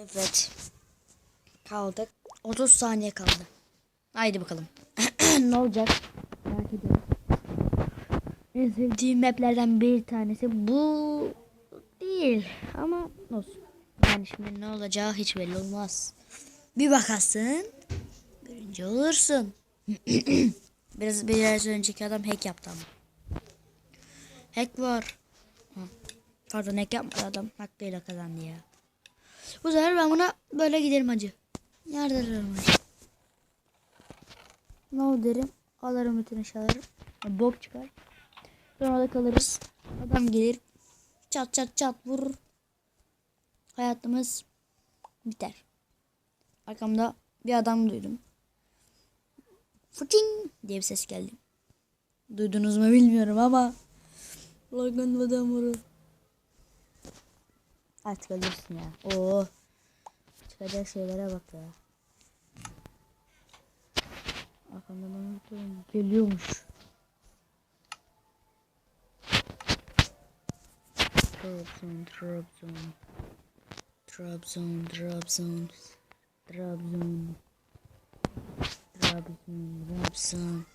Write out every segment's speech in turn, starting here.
Evet. Kaldık. 30 saniye kaldı. Haydi bakalım. ne olacak? Merak ediyorum. En sevdiğim maplerden bir tanesi bu değil. Ama olsun. Yani şimdi ne olacağı hiç belli olmaz. Bir bakarsın. Birinci olursun. Biraz biraz önceki adam hack yaptı ama. Hack var. Pardon hack yapmadı adam. Hakkıyla kazandı ya. Bu sefer ben buna böyle giderim hacı. Nerede dururum hacı? No derim. Alırım bütün eşyaları. Yani bok çıkar. Sonra da kalırız. Adam gelir. Çat çat çat vurur. Hayatımız biter. Arkamda bir adam duydum. Fıçing diye bir ses geldi. Duydunuz mu bilmiyorum ama. Logan adam vurur. Artık ölürsün ya. Oo. Çıkacak şeylere bak ya. Arkamdan adam geliyormuş. Trabzon, Trabzon. Trabzon, Trabzon. Trabzon. Trabzon, Trabzon.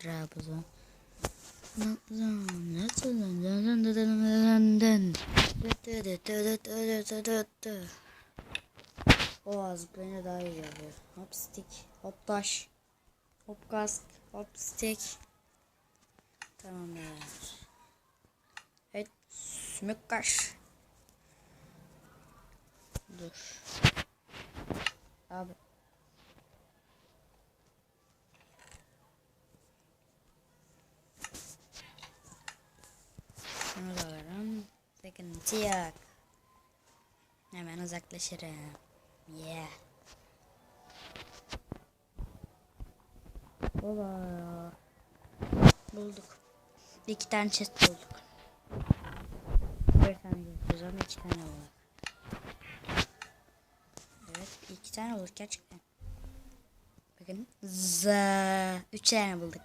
Trabzon. O azıklayınca daha iyi geliyor. Hop stick, hop taş, hop kask, hop stick. Tamam ya. Evet, sümük kaş. Dur. Abi. Şunu da alırım. Sıkıntı yok. Hemen uzaklaşırım. Yeah. Ola. Bulduk. Bir iki tane chest bulduk. Bir tane yapıyoruz ama iki tane bulduk. Evet iki tane bulduk gerçekten. Bakın. Za. Üç tane bulduk.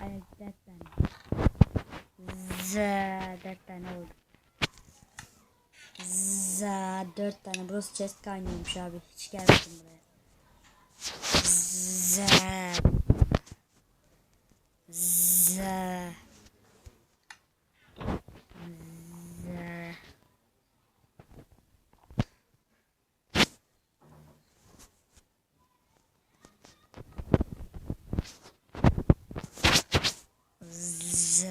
Hayır dört tane. Za. Dört tane oldu. Za. Dört tane. Burası chest kaynıyormuş abi. Hiç gelmedim buraya. Za. Za. Za. Z.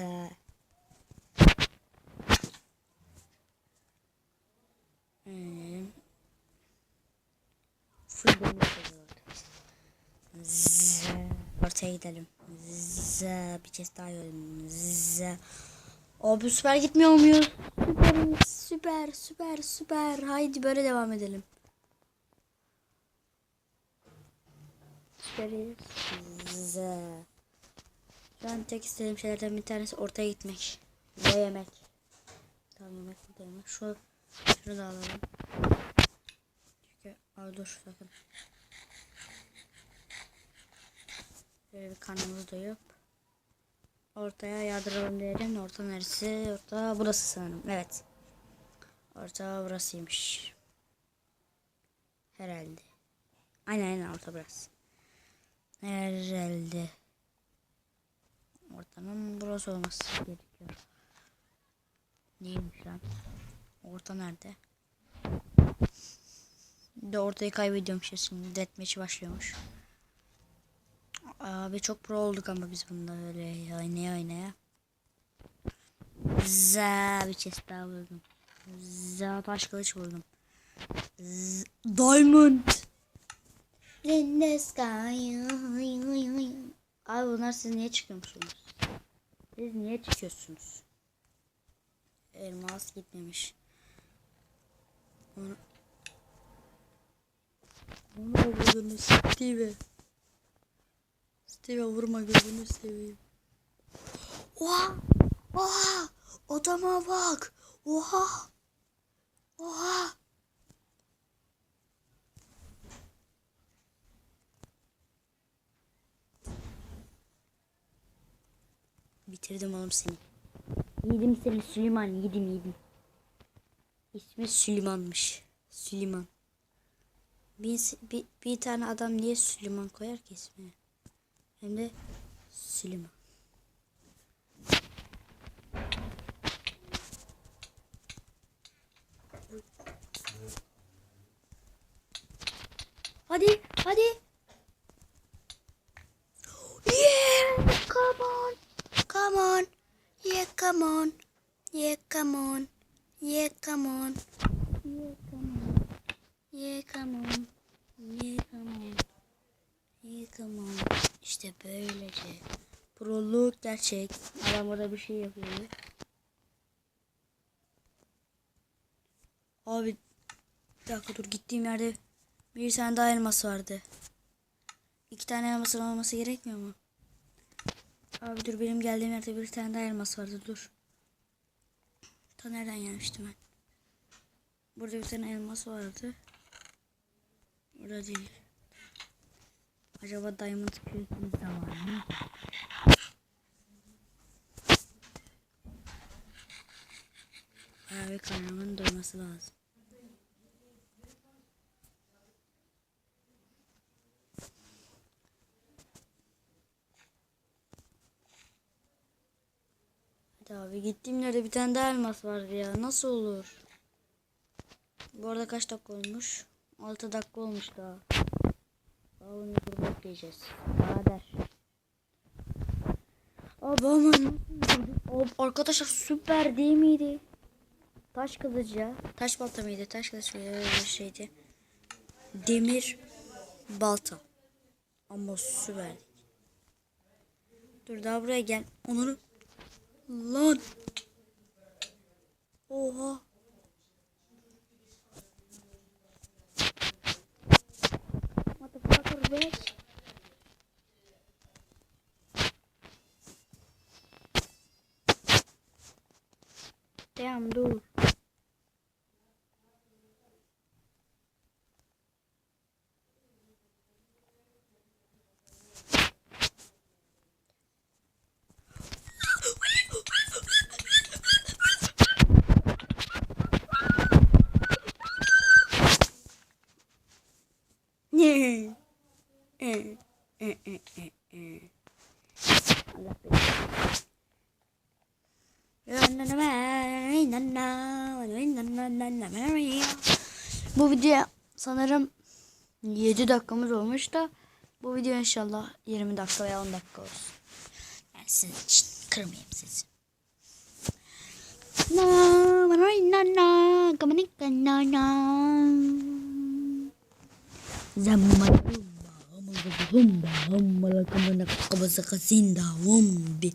Hmm. Full bomba koyuyor. Z. Ortaya gidelim. Z. Bir kez daha görelim. Z. Abi süper gitmiyor muyuz? Süper, süper, süper, süper. Haydi böyle devam edelim. Süperiz. Z. Şu an tek istediğim şeylerden bir tanesi ortaya gitmek. Ve yemek. Tamam yemek burada yemek. Şu, şunu da alalım. Çünkü Aa, dur sakın. Böyle bir karnımızı doyup ortaya yardıralım diyelim. Orta neresi? Orta burası sanırım. Evet. Orta burasıymış. Herhalde. Aynen aynen orta burası. Herhalde. Ortanın burası olması gerekiyor. Neymiş lan? Orta nerede? De ortayı kaybediyorum şimdi. Deathmatch başlıyormuş. Abi çok pro olduk ama biz bunda öyle oynaya oynaya. Za bir chest daha buldum. Za taş kılıç buldum. Z Diamond. In the sky. Abi bunlar siz niye çıkıyorsunuz? Siz niye çıkıyorsunuz? Elmas gitmemiş. Onu... Onu vurdunuz Steve. Steve vurma gözünü seveyim. Oha! Oha! Odama bak! Oha! Oha! Bitirdim oğlum seni. Yedim seni Süleyman yedim yedim. İsmi Süleyman'mış. Süleyman. Bir, bir, bir tane adam niye Süleyman koyar ki ismini? Hem de Süleyman. Hadi, hadi. Yeah, come on, come on, yeah, come on, yeah, come on, yeah, come on, yeah, come on, yeah, come on, yeah, come on, on. İşte böylece. Proluk gerçek. Adam burada bir şey yapıyor. Abi bir dakika dur gittiğim yerde bir tane daha elmas vardı. İki tane elmasın olması gerekmiyor mu? Abi dur benim geldiğim yerde bir tane daha elmas vardı dur. Ta nereden gelmiştim ben? Burada bir tane elmas vardı. Burada değil. Acaba diamond kürkümüz de var mı? Abi karnımın doyması lazım. Abi gittiğim yerde bir tane daha elmas vardı ya. Nasıl olur? Bu arada kaç dakika olmuş? 6 dakika olmuş daha. Bunu burada bekleyeceğiz. Birader. Abi aman. Abi arkadaşlar süper değil miydi? Taş kılıcı ya. Taş balta mıydı? Taş kılıç mıydı? Öyle bir şeydi. Demir balta. Ama süper. Dur daha buraya gel. Onları Lan. Oha. Motherfucker bitch. Damn dur. Ne? E, e, e, e, e. Allah belanı. Bu video sanırım 7 dakikamız olmuş da bu video inşallah 20 dakika veya 10 dakika olsun. Yani sizin için kırmayayım sizi. Na na na kamanika na na Zamma humba humba la kamana kabasa kasinda humbi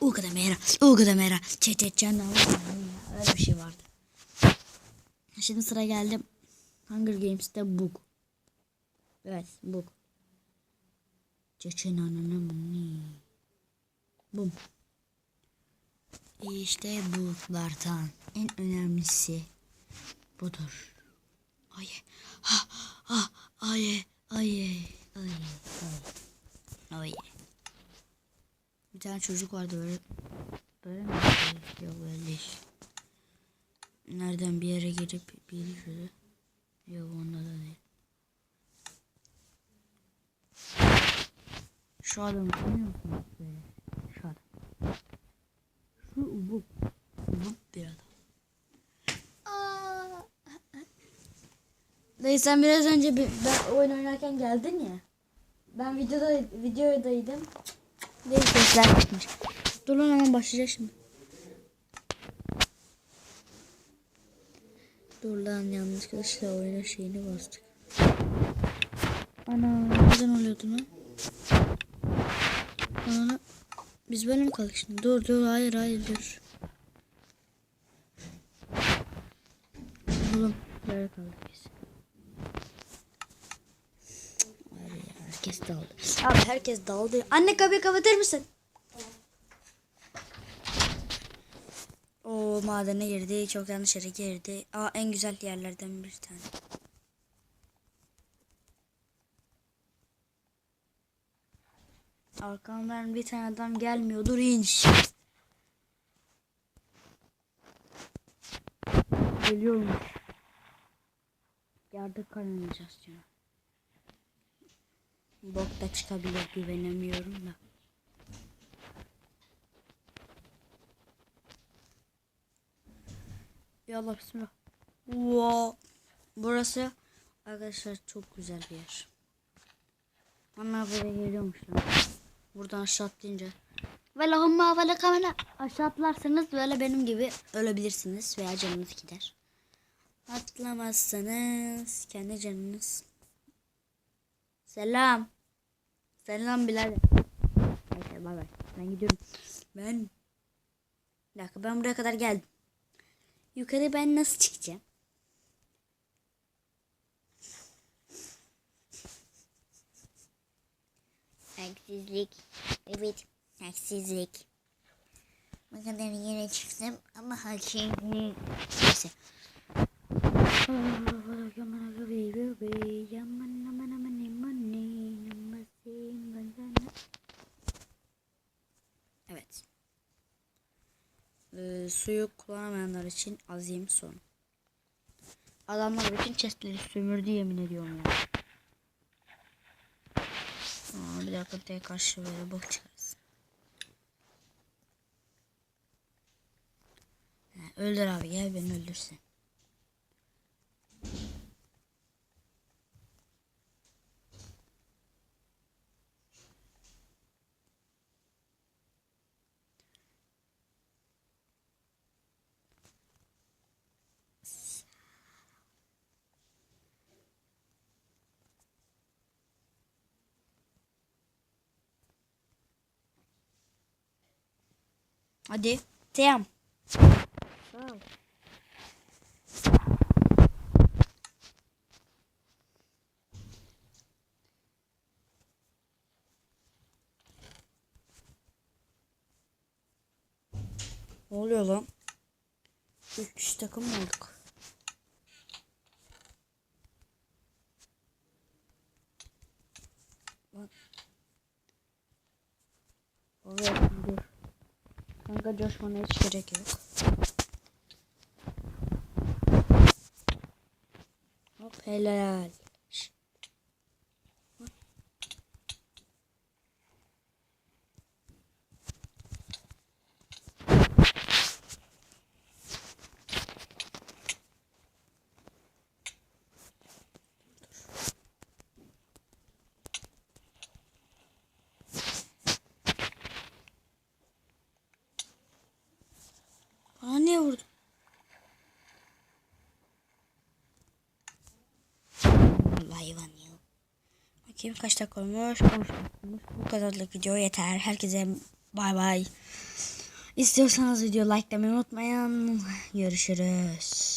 Uga da mera uga da mera çete cana öyle bir şey vardı. Şimdi sıra geldi Hunger Games'te bug. Evet bug. Çeçen ananı Bum. İşte buglardan en önemlisi budur. Ay ha ha ay ay ay ay ay. Bir tane çocuk vardı böyle böyle mi? Yok böyle. Nereden bir yere gelip bir yere şöyle. Yok onda da değil. Şu adamı tanıyor musunuz böyle? Şu adam. Şu ubuk. Ubuk bir adam. Dayı sen biraz önce bir, ben oyun oynarken geldin ya. Ben videoda videodaydım. Değil sesler çıkmış. Dur lan hemen başlayacak şimdi. Dur lan yanlışlıkla oyuna şeyini bastık. Ana neden oluyordu lan? Ana biz böyle mi kaldık şimdi? Dur dur hayır hayır dur. Oğlum böyle kaldık biz. Abi herkes daldı. Abi herkes daldı. Anne kapıyı kapatır mısın? O madene girdi. Çok yanlış yere girdi. Aa en güzel yerlerden bir tane. Arkamdan bir tane adam gelmiyordur inş. Geliyormuş. Yardık oynayacağız canım. Bok da çıkabilir güvenemiyorum da. Ya Allah bismillah. Wow. Burası arkadaşlar çok güzel bir yer. Onlar buraya geliyormuşlar. Buradan aşağı atlayınca. Ve lahumma ve lakamena. Aşağı atlarsanız böyle benim gibi ölebilirsiniz veya canınız gider. Atlamazsanız kendi canınız. Selam. Selam. Neyse bay bay. Ben gidiyorum. Ben. Bir dakika ben buraya kadar geldim. Yukarı ben nasıl çıkacağım? Haksızlık. Evet, haksızlık. Bu kadar yere çıktım ama haksızlık. Neyse. Evet. Ee, suyu kullanamayanlar için azim son. Adamlar bütün chestleri sömürdü yemin ediyorum ya. Aa, bir dakika tek karşı böyle bok çıkarsın. Öldür abi gel beni öldürsen. Hadi. Tamam. Ne oluyor lan? Üç kişi takım mı olduk? Lan. Oraya dur. Kanka coşmana hiç gerek yok. Hop helal. Bakayım kaç dakika olmuş. Bu kadarlık video yeter. Herkese bay bay. İstiyorsanız video likelamayı unutmayın. Görüşürüz.